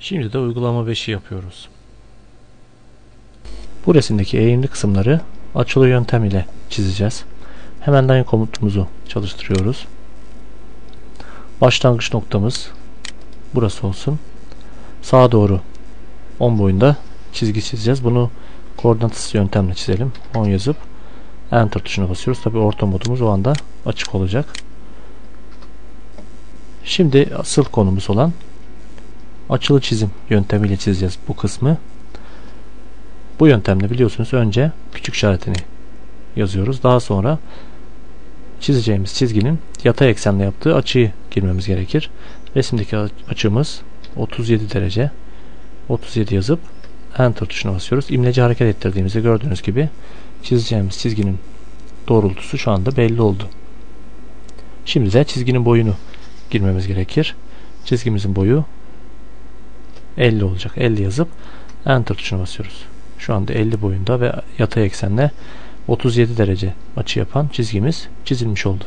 Şimdi de uygulama 5'i yapıyoruz. Bu resimdeki eğimli kısımları açılı yöntem ile çizeceğiz. Hemen line komutumuzu çalıştırıyoruz. Başlangıç noktamız burası olsun. Sağa doğru 10 boyunda çizgi çizeceğiz. Bunu koordinatız yöntemle çizelim. 10 yazıp Enter tuşuna basıyoruz. Tabi orta modumuz o anda açık olacak. Şimdi asıl konumuz olan açılı çizim yöntemiyle çizeceğiz bu kısmı. Bu yöntemde biliyorsunuz önce küçük işaretini yazıyoruz. Daha sonra çizeceğimiz çizginin yatay eksenle yaptığı açıyı girmemiz gerekir. Resimdeki açımız 37 derece. 37 yazıp Enter tuşuna basıyoruz. İmleci hareket ettirdiğimizde gördüğünüz gibi çizeceğimiz çizginin doğrultusu şu anda belli oldu. Şimdi de çizginin boyunu girmemiz gerekir. Çizgimizin boyu 50 olacak. 50 yazıp Enter tuşuna basıyoruz. Şu anda 50 boyunda ve yatay eksenle 37 derece açı yapan çizgimiz çizilmiş oldu.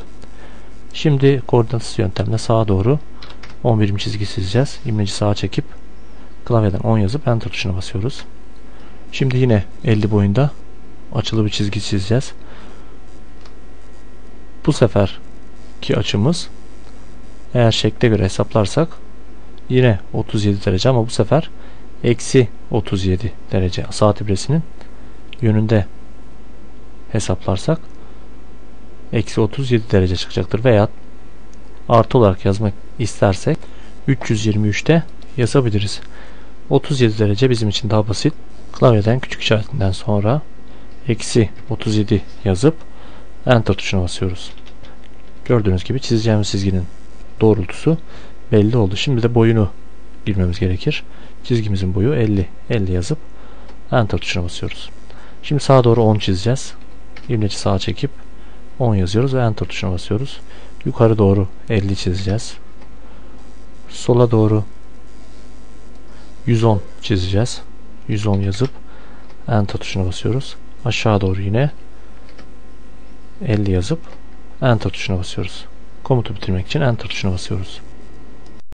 Şimdi koordinatı yöntemle sağa doğru 11. çizgi çizeceğiz. İmleci sağa çekip klavyeden 10 yazıp Enter tuşuna basıyoruz. Şimdi yine 50 boyunda açılı bir çizgi çizeceğiz. Bu sefer ki açımız eğer şekle göre hesaplarsak yine 37 derece ama bu sefer eksi 37 derece saat ibresinin yönünde hesaplarsak eksi 37 derece çıkacaktır veya artı olarak yazmak istersek 323'te yazabiliriz. 37 derece bizim için daha basit. Klavyeden küçük işaretinden sonra eksi 37 yazıp enter tuşuna basıyoruz. Gördüğünüz gibi çizeceğimiz çizginin doğrultusu belli oldu. Şimdi de boyunu girmemiz gerekir. Çizgimizin boyu 50. 50 yazıp enter tuşuna basıyoruz. Şimdi sağa doğru 10 çizeceğiz. İmleci sağa çekip 10 yazıyoruz ve enter tuşuna basıyoruz. Yukarı doğru 50 çizeceğiz. Sola doğru 110 çizeceğiz. 110 yazıp enter tuşuna basıyoruz. Aşağı doğru yine 50 yazıp enter tuşuna basıyoruz. Komutu bitirmek için enter tuşuna basıyoruz.